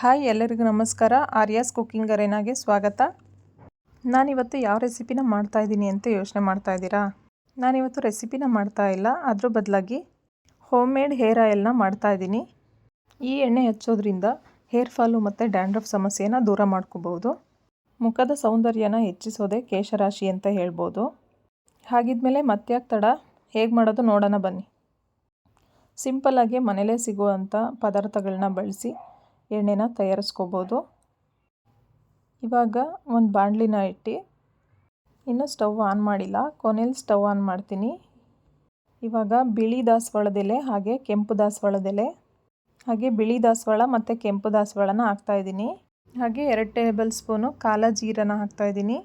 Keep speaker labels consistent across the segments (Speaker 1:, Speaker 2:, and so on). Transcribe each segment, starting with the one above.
Speaker 1: Hi ಎಲ್ಲರಿಗೂ ನಮಸ್ಕಾರ. Aryas cooking ಅರೇನಾಗೆ ಸ್ವಾಗತ. ನಾನಿವತ್ತು ಯಾವ ರೆಸಿಪಿನ ಮಾಡ್ತಾಯಿದ್ದೀನಿ ಅಂತ ಯೋಚನೆ ಮಾಡ್ತಾ ಇದ್ದೀರಾ? ನಾನಿವತ್ತು ರೆಸಿಪಿನ ಮಾಡ್ತಾ ಇಲ್ಲ. ಅದ್ರ ಬದಲಾಗಿ ಹೋಮ್ ಮೇಡ್ ಹೇರ್ ಆಯಿಲ್ನ ಮಾಡ್ತಾಯಿದ್ದೀನಿ ಈ ಎಣ್ಣೆ ಹಚ್ಚೋದ್ರಿಂದ ಹೇರ್ ಫಾಲು ಮತ್ತು ಡ್ಯಾಂಡ್ರಫ್ ಸಮಸ್ಯೆನ ದೂರ ಮಾಡ್ಕೋಬೋದು. ಮುಖದ ಸೌಂದರ್ಯನ ಹೆಚ್ಚಿಸೋದೇ ಕೇಶರಾಶಿ ಅಂತ ಹೇಳ್ಬೋದು. ಹಾಗಿದ್ಮೇಲೆ ಮತ್ತೆ ತಡ? ಹೇಗೆ ಮಾಡೋದು ನೋಡೋಣ ಬನ್ನಿ. ಸಿಂಪಲ್ಲಾಗಿ ಮನೇಲೇ ಸಿಗುವಂಥ ಪದಾರ್ಥಗಳನ್ನ ಬಳಸಿ ಎಣ್ಣೆನ ತಯಾರಿಸ್ಕೋಬೋದು. ಇವಾಗ ಒಂದು ಬಾಣಲಿನ ಇಟ್ಟು ಇನ್ನೂ ಸ್ಟವ್ ಆನ್ ಮಾಡಿಲ್ಲ. ಕೊನೆಯಲ್ಲಿ ಸ್ಟವ್ ಆನ್ ಮಾಡ್ತೀನಿ. ಇವಾಗ ಬಿಳಿ ದಾಸವಾಳದೆಲೆ ಹಾಗೆ ಕೆಂಪು ದಾಸವಾಳದೆಲೆ ಹಾಗೆ ಬಿಳಿ ದಾಸವಾಳ ಮತ್ತು ಕೆಂಪು ದಾಸವಾಳನ ಹಾಕ್ತಾಯಿದ್ದೀನಿ ಹಾಗೆ ಎರಡು ಟೇಬಲ್ ಸ್ಪೂನು ಕಾಲ ಜೀರನ ಹಾಕ್ತಾಯಿದ್ದೀನಿ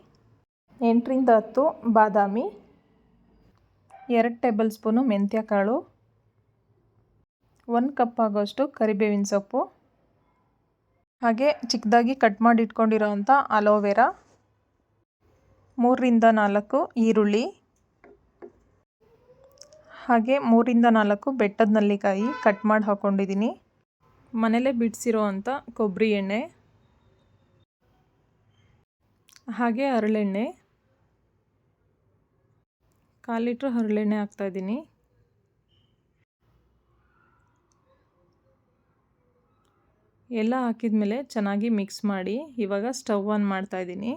Speaker 1: ಎಂಟರಿಂದ ಹತ್ತು ಬಾದಾಮಿ, ಎರಡು ಟೇಬಲ್ ಸ್ಪೂನು ಮೆಂತ್ಯ ಕಾಳು ಒಂದು ಕಪ್ ಆಗೋಷ್ಟು ಕರಿಬೇವಿನ ಸೊಪ್ಪು ಹಾಗೆ ಚಿಕ್ಕದಾಗಿ ಕಟ್ ಮಾಡಿ ಇಟ್ಕೊಂಡಿರೋ ಅಂಥ ಅಲೋವೆರಾ ಮೂರರಿಂದ ನಾಲ್ಕು ಈರುಳ್ಳಿ, ಹಾಗೆ ಮೂರಿಂದ ನಾಲ್ಕು ಬೆಟ್ಟದ ನಲ್ಲಿಕಾಯಿ ಕಟ್ ಮಾಡಿ ಹಾಕ್ಕೊಂಡಿದ್ದೀನಿ ಮನೇಲೇ ಬಿಡಿಸಿರೋ ಅಂಥ ಕೊಬ್ಬರಿ ಎಣ್ಣೆ, ಹಾಗೆ ಹರಳೆಣ್ಣೆ, ಕಾಲು ಲೀಟ್ರ್ ಹರಳೆಣ್ಣೆ ಹಾಕ್ತಾಯಿದ್ದೀನಿ ಎಲ್ಲ ಹಾಕಿದ ಮೇಲೆ ಚೆನ್ನಾಗಿ ಮಿಕ್ಸ್ ಮಾಡಿ ಇವಾಗ ಸ್ಟವ್ ಆನ್ ಮಾಡ್ತಾಯಿದ್ದೀನಿ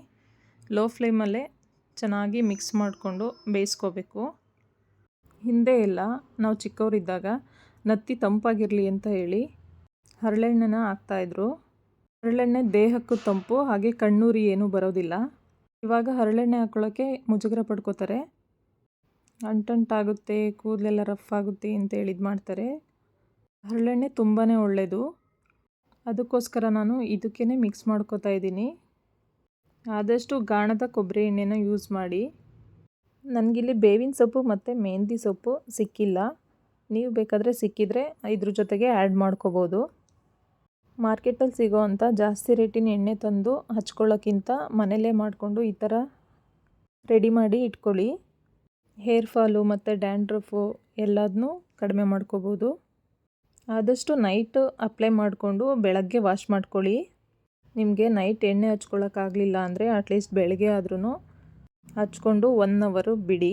Speaker 1: ಲೋ ಫ್ಲೇಮಲ್ಲೇ ಚೆನ್ನಾಗಿ ಮಿಕ್ಸ್ ಮಾಡಿಕೊಂಡು ಬೇಯಿಸ್ಕೋಬೇಕು. ಹಿಂದೆ ಎಲ್ಲ ನಾವು ಚಿಕ್ಕವರಿದ್ದಾಗ ನತ್ತಿ ತಂಪಾಗಿರಲಿ ಅಂತ ಹೇಳಿ ಹರಳೆಣ್ಣೆನ ಹಾಕ್ತಾಯಿದ್ರು ಹರಳೆಣ್ಣೆ ದೇಹಕ್ಕೂ ತಂಪು, ಹಾಗೆ ಕಣ್ಣೂರಿ ಏನೂ ಬರೋದಿಲ್ಲ. ಇವಾಗ ಹರಳೆಣ್ಣೆ ಹಾಕ್ಕೊಳ್ಳೋಕ್ಕೆ ಮುಜುಗರ ಪಡ್ಕೋತಾರೆ. ಅಂಟಂಟಾಗುತ್ತೆ, ಕೂದಲೆಲ್ಲ ರಫ್ ಆಗುತ್ತೆ ಅಂತ ಇದು ಮಾಡ್ತಾರೆ. ಹರಳೆಣ್ಣೆ ತುಂಬಾ ಒಳ್ಳೆಯದು ಅದಕ್ಕೋಸ್ಕರ ನಾನು ಇದಕ್ಕೇ ಮಿಕ್ಸ್ ಮಾಡ್ಕೋತಾ ಇದ್ದೀನಿ. ಆದಷ್ಟು ಗಾಣದ ಕೊಬ್ಬರಿ ಎಣ್ಣೆನ ಯೂಸ್ ಮಾಡಿ. ನನಗಿಲ್ಲಿ ಬೇವಿನ ಸೊಪ್ಪು ಮತ್ತು ಮೆಹಂದಿ ಸೊಪ್ಪು ಸಿಕ್ಕಿಲ್ಲ. ನೀವು ಬೇಕಾದರೆ ಸಿಕ್ಕಿದರೆ ಇದ್ರ ಜೊತೆಗೆ ಆ್ಯಡ್ ಮಾಡ್ಕೋಬೋದು. ಮಾರ್ಕೆಟಲ್ಲಿ ಸಿಗೋ ಅಂಥ ಜಾಸ್ತಿ ರೇಟಿನ ಎಣ್ಣೆ ತಂದು ಹಚ್ಕೊಳ್ಳೋಕ್ಕಿಂತ ಮನೇಲೇ ಮಾಡಿಕೊಂಡು ಈ ಥರ ರೆಡಿ ಮಾಡಿ ಇಟ್ಕೊಳ್ಳಿ. ಹೇರ್ ಫಾಲು ಮತ್ತು ಡ್ಯಾಂಡ್ರಫು ಎಲ್ಲದನ್ನೂ ಕಡಿಮೆ ಮಾಡ್ಕೋಬೋದು. ಆದಷ್ಟು ನೈಟ್ ಅಪ್ಲೈ ಮಾಡಿಕೊಂಡು ಬೆಳಗ್ಗೆ ವಾಶ್ ಮಾಡ್ಕೊಳ್ಳಿ. ನಿಮಗೆ ನೈಟ್ ಎಣ್ಣೆ ಹಚ್ಕೊಳ್ಳೋಕ್ಕಾಗಲಿಲ್ಲ ಅಂದರೆ ಅಟ್ಲೀಸ್ಟ್ ಬೆಳಗ್ಗೆ ಆದ್ರೂ ಹಚ್ಕೊಂಡು ಒನ್ ಅವರು ಬಿಡಿ.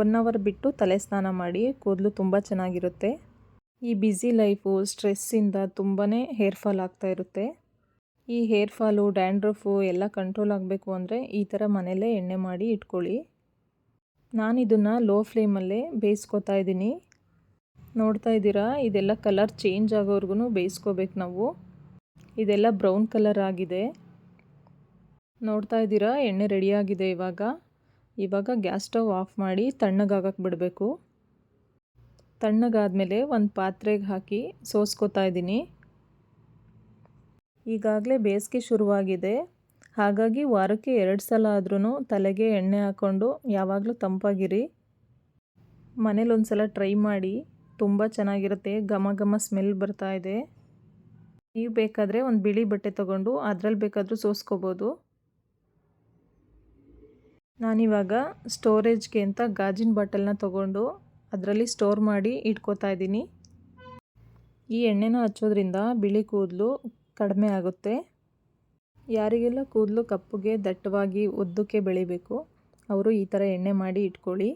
Speaker 1: ಒನ್ ಅವರ್ ಬಿಟ್ಟು ತಲೆ ಸ್ನಾನ ಮಾಡಿ, ಕೂದಲು ತುಂಬ ಚೆನ್ನಾಗಿರುತ್ತೆ. ಈ ಬ್ಯುಸಿ ಲೈಫು ಸ್ಟ್ರೆಸ್ಸಿಂದ ತುಂಬಾ ಹೇರ್ ಫಾಲ್ ಆಗ್ತಾ ಇರುತ್ತೆ. ಈ ಹೇರ್ ಫಾಲು ಡ್ಯಾಂಡ್ರಫು ಎಲ್ಲ ಕಂಟ್ರೋಲ್ ಆಗಬೇಕು ಅಂದರೆ ಈ ಥರ ಮನೆಯಲ್ಲೇ ಎಣ್ಣೆ ಮಾಡಿ ಇಟ್ಕೊಳ್ಳಿ. ನಾನು ಇದನ್ನು ಲೋ ಫ್ಲೇಮಲ್ಲೇ ಬೇಯಿಸ್ಕೊತಾ ಇದ್ದೀನಿ. ನೋಡ್ತಾ ಇದ್ದೀರಾ? ಇದೆಲ್ಲ ಕಲರ್ ಚೇಂಜ್ ಆಗೋವರೆಗೂ ಬೇಯಿಸ್ಕೋಬೇಕು ನಾವು. ಇದೆಲ್ಲ ಬ್ರೌನ್ ಕಲರ್ ಆಗಿದೆ. ನೋಡ್ತಾ ಇದ್ದೀರಾ? ಎಣ್ಣೆ ರೆಡಿಯಾಗಿದೆ ಇವಾಗ. ಇವಾಗ ಗ್ಯಾಸ್ ಸ್ಟವ್ ಆಫ್ ಮಾಡಿ ತಣ್ಣಗಾಗಕ್ಕೆ ಬಿಡಬೇಕು. ತಣ್ಣಗಾದಮೇಲೆ ಒಂದು ಪಾತ್ರೆಗೆ ಹಾಕಿ ಸೋಸ್ಕೋತಾ ಇದ್ದೀನಿ. ಈಗಾಗಲೇ ಬೇಸಿಗೆ ಶುರುವಾಗಿದೆ. ಹಾಗಾಗಿ ವಾರಕ್ಕೆ ಎರಡು ಸಲ ಆದ್ರೂ ತಲೆಗೆ ಎಣ್ಣೆ ಹಾಕ್ಕೊಂಡು ಯಾವಾಗಲೂ ತಂಪಾಗಿರಿ. ಮನೇಲಿ ಒಂದು ಸಲ ಟ್ರೈ ಮಾಡಿ. ತುಂಬ ಚೆನ್ನಾಗಿರುತ್ತೆ. ಘಮ ಘಮ ಸ್ಮೆಲ್ ಬರ್ತಾ ಇದೆ. ನೀವು ಬೇಕಾದರೆ ಒಂದು ಬಿಳಿ ಬಟ್ಟೆ ತಗೊಂಡು ಅದರಲ್ಲಿ ಬೇಕಾದರೂ ಸೋಸ್ಕೋಬೋದು. ನಾನಿವಾಗ ಸ್ಟೋರೇಜ್ಗೆ ಅಂತ ಗಾಜಿನ ಬಾಟಲ್ನ ತೊಗೊಂಡು ಅದರಲ್ಲಿ ಸ್ಟೋರ್ ಮಾಡಿ ಇಟ್ಕೋತಾ ಇದ್ದೀನಿ. ಈ ಎಣ್ಣೆನ ಹಚ್ಚೋದ್ರಿಂದ ಬಿಳಿ ಕೂದಲು ಕಡಿಮೆ ಆಗುತ್ತೆ. ಯಾರಿಗೆಲ್ಲ ಕೂದಲು ಕಪ್ಪುಗೆ ದಟ್ಟವಾಗಿ ಉದ್ದಕ್ಕೆ ಬೆಳಿಬೇಕು, ಅವರು ಈ ಥರ ಎಣ್ಣೆ ಮಾಡಿ ಇಟ್ಕೊಳ್ಳಿ.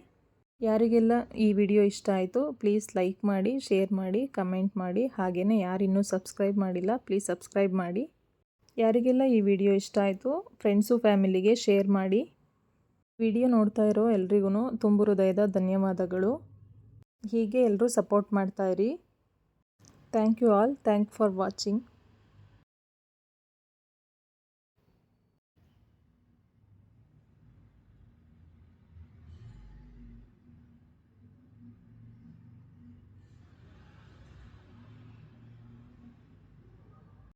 Speaker 1: ಯಾರಿಗೆಲ್ಲ ಈ ವಿಡಿಯೋ ಇಷ್ಟ ಆಯಿತು ಪ್ಲೀಸ್ ಲೈಕ್ ಮಾಡಿ ಶೇರ್ ಮಾಡಿ ಕಮೆಂಟ್ ಮಾಡಿ. ಹಾಗೆಯೇ ಯಾರಿನ್ನೂ ಸಬ್ಸ್ಕ್ರೈಬ್ ಮಾಡಿಲ್ಲ ಪ್ಲೀಸ್ ಸಬ್ಸ್ಕ್ರೈಬ್ ಮಾಡಿ. ಯಾರಿಗೆಲ್ಲ ಈ ವಿಡಿಯೋ ಇಷ್ಟ ಆಯಿತು ಫ್ರೆಂಡ್ಸು ಫ್ಯಾಮಿಲಿಗೆ ಶೇರ್ ಮಾಡಿ. ವಿಡಿಯೋ ನೋಡ್ತಾ ಇರೋ ಎಲ್ರಿಗೂ ತುಂಬ ಹೃದಯದ ಧನ್ಯವಾದಗಳು. ಹೀಗೆ ಎಲ್ಲರೂ support ಮಾಡ್ತಾಯಿರಿ thank you all thank for watching